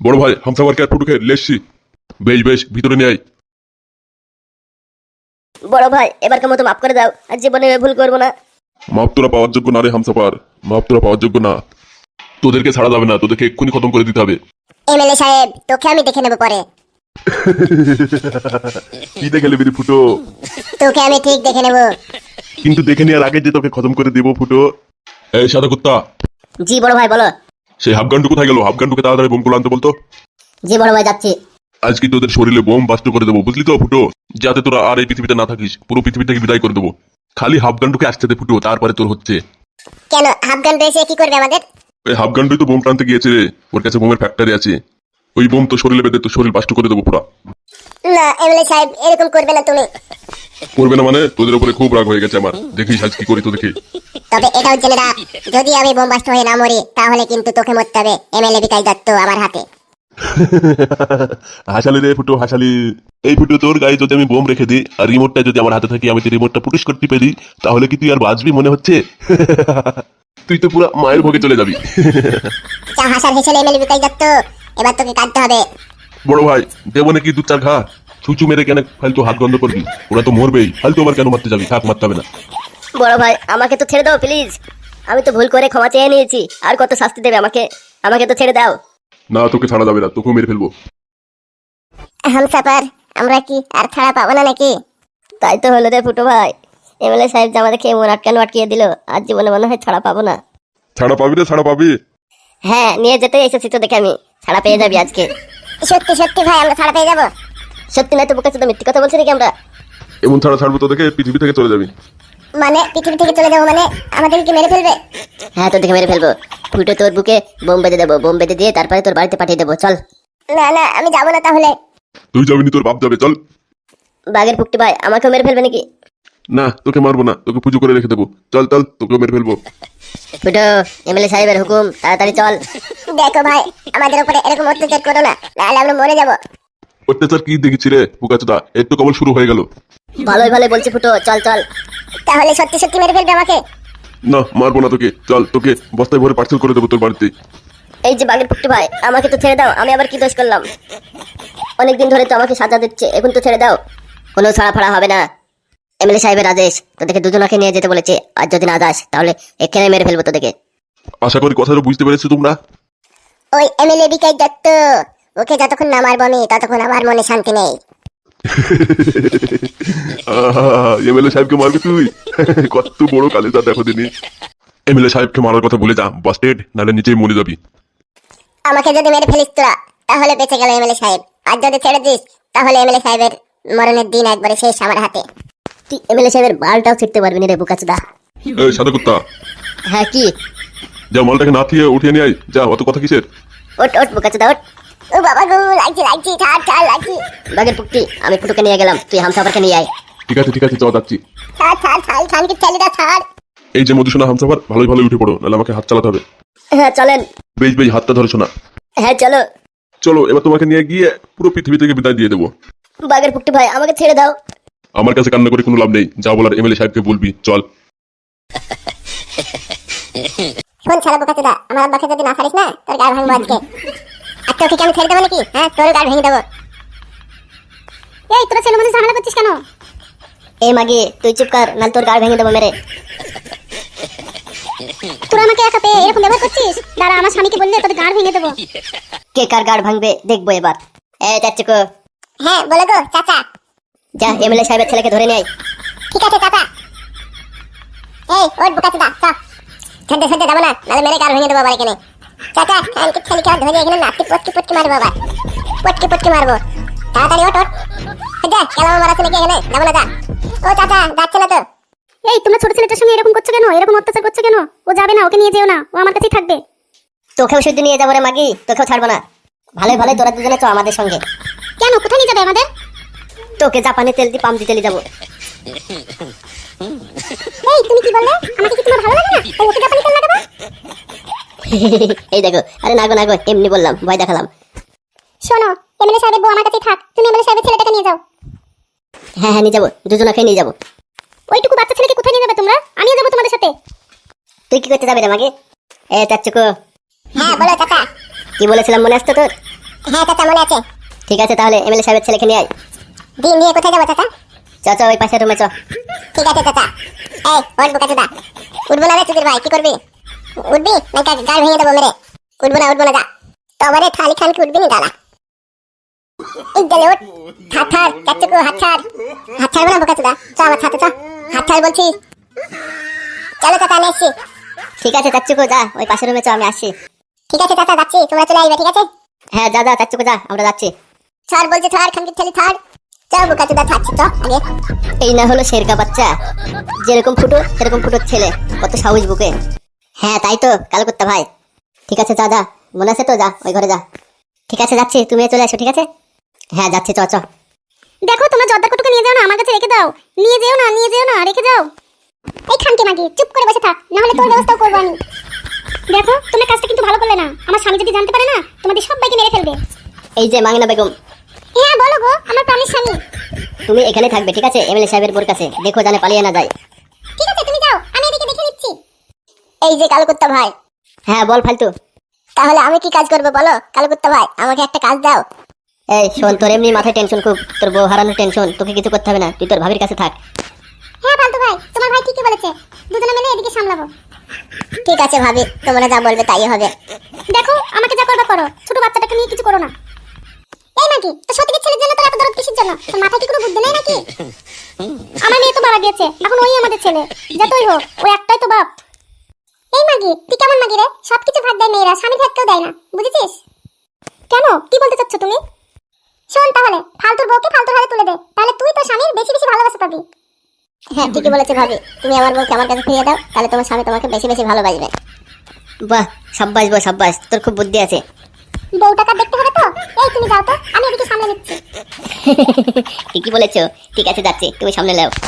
বড় ভাই হামসাবারকে আর টুটুকে লেসছি বেশ বেশ ভিতরে নিয়ে আয়। বড় ভাই এবারকার মতো মাফ করে দাও আর জীবনে ভুল করব না। মাপ তোরা পাওয়ার যোগ্য না রে হামসাপার মাপ তোরা পাওয়ার যোগ্য না। তোদেরকে ছাড়া যাবে না তোদেরকে এক্ষুনি খতম করে দিতে হবে। এমএলএ সাহেব তোকে আমি দেখে নেব পরে। কি দেখে নেবি ফুটো? তোকে আমি ঠিক দেখে নেব। কিন্তু দেখে নেওয়ার আগে যে তোকে খতম করে দেবো ফুটো। এই সাদা কুত্তা। জি বড় ভাই বলো। সেই হাফগান্ডু কোথায় গেল? হাফগান্ডুকে তাড়াতাড়ি বোমগুলো আনতে বলতো। জি বড় ভাই যাচ্ছি। আজকে তোদের শরীরে বোম বাস্ট করে দেবো বুঝলি তো ফুটো? যাতে তোরা আর এই পৃথিবীতে না থাকিস পুরো পৃথিবী থেকে বিদায় করে দেবো। খালি হাফগান্ডুকে আসতে দে ফুটো তারপরে তোর হচ্ছে। কেন হাফগান এসে কি করবে আমাদের? ওই হাফগান্ডুই তো বোম টানতে গিয়েছে রে ওর কাছে বোমের ফ্যাক্টরি আছে। ওই বোম তো শরীরে বেঁধে তো শরীর বাস্ট করে দেবো পুরা। না এমএলএ সাহেব এরকম করবে না তুমি। করবে না মানে? তোদের উপরে খুব রাগ হয়ে গেছে আমার। দেখিস আজ কি করি তো দেখি। তবে এটাও জেনে রাখ যদি আমি বোমবাস্ট হয়ে না মরি তাহলে কিন্তু তোকে মরতে হবে এমএলএ বিকাশ দত্ত আমার হাতে। হাসালি রে ফুটো হাসালি। এই ফুটো তোর গায়ে যদি আমি বোম রেখে দিই আর রিমোটটা যদি আমার হাতে থাকি আমি তো রিমোটটা পুটুস করতে পারি তাহলে কি তুই আর বাঁচবি মনে হচ্ছে? তুই তো পুরো মায়ের ভোগে চলে যাবি। যা হাসার হেসেলে এমএলএ বিকাশ দত্ত। এবার তোকে কাটতে হবে। বড় ভাই দেবো নাকি দু চার ঘা ছুঁচু মেরে কেন ফালতু হাত বন্ধ করবি? ওরা তো মরবেই। ফালতু আবার কেন মারতে যাবি? থাক মারতে হবে না। বড় ভাই আমাকে তো ছেড়ে দাও প্লিজ আমি তো ভুল করে ক্ষমা চেয়ে নিয়েছি। আর কত শাস্তি দেবে আমাকে? আমাকে তো ছেড়ে দাও। না তোকে ছাড়া যাবে না তোকেও মেরে ফেলব। হামসাপার আমরা কি আর ছাড়া পাবো না নাকি? তাই তো হলো রে ফুটো ভাই। এমএলএ সাহেব যে আমাদেরকে এমন আটকানো আটকিয়ে দিল আর জীবনে মনে হয় ছাড়া পাবো না। ছাড়া পাবি রে ছাড়া পাবি। হ্যাঁ নিয়ে যেতে এসেছি তো দেখে আমি। ছাড়া পেয়ে যাবি আজকে। সত্যি সত্যি ভাই আমরা ছাড়া পেয়ে যাব। সত্যি নয় তো বুকে তো মিথ্যে কথা বলছি নাকি আমরা? এমন ছাড়া ছাড়বো তো দেখে পৃথিবী থেকে চলে যাবি। মানে পৃথিবী থেকে চলে যাব মানে আমাদেরকে কি মেরে ফেলবে? হ্যাঁ তোর দেখে মেরে ফেলব। ফুটো তোর বুকে বোম বেঁধে দেবো বোম বেঁধে দিয়ে তারপরে তোর বাড়িতে পাঠিয়ে দেবো চল। না না আমি যাব না তাহলে। তুই যাবি নি তোর বাপ যাবে চল। বাঘের পুকটি ভাই আমাকেও মেরে ফেলবে নাকি? না তোকে মারবো না তোকে পুজো করে রেখে দেবো। চল চল তোকে মেরে ফেলব। ফুটো এমএলএ সাহেবের হুকুম তাড়াতাড়ি চল। দেখো ভাই আমাদের উপরে এরকম অত্যাচার করো না নাহলে আমরা মরে যাব। অত্যাচার কি দেখেছি রে পুকাচোদা এর তো কেবল শুরু হয়ে গেল। ভালোই ভালোই বলছি ফুটো চল চল। তাহলে সত্যি সত্যি মেরে ফেলবে আমাকে? না মারবো না তোকে চল তোকে বস্তায় ভরে পার্সেল করে দেবো তোর বাড়িতে। এই যে বাঘের পুকটি ভাই আমাকে তো ছেড়ে দাও আমি আবার কি দোষ করলাম? অনেকদিন ধরে তো আমাকে সাজা দিচ্ছে এখন তো ছেড়ে দাও। কোনো ছাড়া ফাড়া হবে না। এমএলএ সাহেবের আদেশ তোদেরকে দুজনকে নিয়ে যেতে বলেছে। আর যদি না যাস তাহলে এখানে মেরে ফেলব তোদেরকে। আশা করি কথাটা বুঝতে পেরেছ তোমরা। ওই এমএলএ বিকাশ দত্ত ওকে যতক্ষণ না মারবো আমি ততক্ষণ আমার মনে শান্তি নেই। এমএলএ সাহেবকে মারবি তুই? কত বড় কালেজা দেখো দিনি। এমএলএ সাহেবকে মারার কথা ভুলে যা বাস্টেড নাহলে নিচেই মরে যাবি। আমাকে যদি মেরে ফেলিস তোরা তাহলে বেঁচে গেল এমএলএ সাহেব। আর যদি ছেড়ে দিস তাহলে এমএলএ সাহেবের মরণের দিন একবারে শেষ আমার হাতে। তুই এমএলএ সাহেবের বালটাও ছিটতে পারবি না রে বুকাচুদা। এই সাদা কুত্তা। হ্যাঁ কি? যা মালটাকে না থিয়ে উঠিয়ে নিয়ে আয়। যা অত কথা কিসের? ওট ওট বুকাচুদা ওট ও বাবা গো লাগছে লাগছে ছাড় ছাড় লাগছে। বাঘের পুকটি আমি ফুটোকে নিয়ে গেলাম। তুই হামসাফারকে নিয়ে আয়। ঠিক আছে ঠিক আছে যাওয়া যাচ্ছি। ছাড় ছাড় ছাড় খানকে ছেলেটা ছাড় এই যে মধুসোনা হামসাফার ভালোই ভালোই উঠে পড়ো নাহলে আমাকে হাত চালাতে হবে। হ্যাঁ চলেন। বেশ বেশ হাতটা ধরেছো না হ্যাঁ চলো। চলো এবার তোমাকে নিয়ে গিয়ে পুরো পৃথিবী থেকে বিদায় দিয়ে দেবো। বাঘের পুকটি ভাই আমাকে ছেড়ে দাও। আমার কাছে কান্না করে কোনো লাভ নেই। যা বলার এমএলএ সাহেবকে বলবি। চল। শোন ছাড়া বোকা চোদা আমার আব্বাকে যদি না ছাড়িস না তোর গাড় ভাঙবো আজকে। আর তোকে কি আমি ছেড়ে দেবো নাকি? হ্যাঁ তোর গাড় ভেঙে দেবো। এই তোরা ছেলে মধ্যে ঝামেলা করছিস কেন? এই মাগি তুই চুপ কর নাহলে তোর গাড় ভেঙে দেবো মেরে। তোরা আমাকে একা পেয়ে এরকম ব্যবহার করছিস? দাঁড়া আমার স্বামীকে বললে তোর গাড় ভেঙে দেবো। কে কার গাড় ভাঙবে দেখব এবার। এ চাচ্চুকো হ্যাঁ বলে গো চাচা। যা এমএলএ সাহেবের ছেলেকে ধরে নেয় ঠিক আছে চাচা। এই ওর বোকা চোদা চ। ছেড়ে ছেড়ে যাব না নাহলে মেরে গাড় ভেঙে দেবো আবার এখানে। চাচা কালকে ছেলেকে আর ধরে এখানে নাতি পটকি পটকি মারবো আবার। পটকি পটকি মারবো। তাড়াতাড়ি ওঠ ওঠ। যা কেলামা মারা ছেলেকে এখানে? যাব না যা। ও চাচা যাচ্ছে না তো। এই তোমরা ছোট ছেলেটার সঙ্গে এরকম করছ কেন? এরকম অত্যাচার করছ কেন? ও যাবে না ওকে নিয়ে যেও না। ও আমার কাছেই থাকবে। তোকেও শুদ্ধ নিয়ে যাব রে মাগি তোকেও ছাড়বো না। ভালোই ভালোই তোরা দুজনে চ আমাদের সঙ্গে। কেন কোথায় নিয়ে যাবে আমাদের? তোকে জাপানি তেল দিয়ে পাম দিতে নিয়ে যাব। এই তুমি কি বললে? আমাকে কি তোমার ভালো লাগে না? তাই ওকে জাপানি তেল লাগাবো এই দেখো আরে নাগো নাগো এমনি বললাম ভয় দেখালাম। শোনো এমএলএ সাহেবের বউ আমার কাছেই থাক তুমি এমএলএ সাহেবের ছেলেটাকে নিয়ে যাও। হ্যাঁ হ্যাঁ নিয়ে যাব দুজনকে নিয়ে যাব। ওইটুকু বাচ্চা ছেলেকে কোথায় নিয়ে যাবে তোমরা? আমিও যাব তোমাদের সাথে। তুই কি করতে যাবি রে মাগে? এ চাচ্চুকো। হ্যাঁ বলো চাচা। কি বলেছিলাম মনে আসতো তোর? হ্যাঁ চাচা মনে আছে। ঠিক আছে তাহলে এমএলএ সাহেবের ছেলেকে নিয়ে আয়। দিন নিয়ে কোথায় যাব চাচা? চ চ ওই পাশে রুমে চ ঠিক আছে চাচা। এই ওর বোকা চোদা। উঠবো না রে চুদির ভাই কি করবি? উঠবি? না গাল ভেঙে দেবো মেরে? উঠবো না উঠবো না যা। তোমারে থালি খান কি উঠবি না দাদা? হাত হাত হাত না বোকা চোদা। চ আমার সাথে চ। হাত ছাড় বলছি। চলো চাচা আমি ঠিক আছে চাচ্চুকু যা ওই পাশের রুমে চ আমি আসছি। ঠিক আছে চাচা যাচ্ছি। তোমরা চলে আসবে ঠিক আছে? হ্যাঁ যা যা চাচ্চুকু যা আমরা যাচ্ছি। ছাড় বলছি ছাড় খানকি ছেলে ছাড়। চ বোকা চোদা ছাড়ছি চ আগে। এই না হলো শেরকা বাচ্চা। যেরকম ফুটো সেরকম ফুটোর ছেলে। কত সাহস বুকে। হ্যাঁ তাই তো কাল করতে ভাই। ঠিক আছে যা যা। মনে আছে তো যা ওই ঘরে যা। ঠিক আছে যাচ্ছি তুমি চলে আসো ঠিক আছে? হ্যাঁ যাচ্ছি চ চ। দেখো তোমার জর্দা কুটুকে নিয়ে যাও না আমার কাছে রেখে দাও। নিয়ে যেও না নিয়ে যেও না রেখে যাও। এই খানকে মাগি চুপ করে বসে থাক না হলে তোর ব্যবস্থাও করব আমি। দেখো তোমার কাজটা কিন্তু ভালো করলে না। আমার স্বামী যদি জানতে পারে না তোমাদের সবাইকে মেরে ফেলবে। এই যে মাংনা বেগম হ্যাঁ বলো গো আমার প্রাণের স্বামী। তুমি এখানে থাকবে ঠিক আছে? এমএলএ সাহেবের বোর কাছে। দেখো জানে পালিয়ে না যায়। ঠিক আছে তুমি যাও আমি এদিকে দেখে নিচ্ছি। এই যে কালকুত্তা ভাই। হ্যাঁ বল ফালতু। তাহলে আমি কি কাজ করব বলো কালকুত্তা ভাই? আমাকে একটা কাজ দাও। এই শোন তোর এমনি মাথায় টেনশন খুব। তোর বউ হারানোর টেনশন তোকে কিছু করতে হবে না। তুই তোর ভাবির কাছে থাক। হ্যাঁ ফালতু ভাই তোমার ভাই ঠিকই বলেছে। দুজনে মিলে এদিকে সামলাবো। ঠিক আছে ভাবি তোমরা যা বলবে তাই হবে। দেখো আমাকে যা করবে করো। ছোট বাচ্চাটাকে নিয়ে কিছু করো না। এই নাকি তো জন্য তোর মাথায় কি কোনো বুদ্ধি নেই নাকি? আমার মেয়ে তো মারা গিয়েছে এখন ওই আমাদের ছেলে। যতই হোক ও একটাই তো বাপ। এই মাগি তুই কেমন মাগি রে? সবকিছু ভাগ দেয় মেয়েরা স্বামী ভাগকেও দেয় না। বুঝেছিস? কেন? কি বলতে চাচ্ছ তুমি? শোন তাহলে ফালতুর বউকে ফালতুর হাতে তুলে দে তাহলে তুই তো স্বামীর বেশি বেশি ভালোবাসা পাবি। হ্যাঁ ঠিকই বলেছে ভাবি। তুমি আমার বউকে আমার কাছে ফিরিয়ে দাও তাহলে তোমার স্বামী তোমাকে বেশি বেশি ভালোবাসবে। বাহ সাব্বাস বউ সাব্বাস। তোর খুব বুদ্ধি আছে। বউটাকে দেখতে হবে তো? এই তুমি যাও তো, আমি এদিকে সামলে নিচ্ছি। ঠিকই বলেছ, ঠিক আছে যাচ্ছি, তুমি সামনে নাও।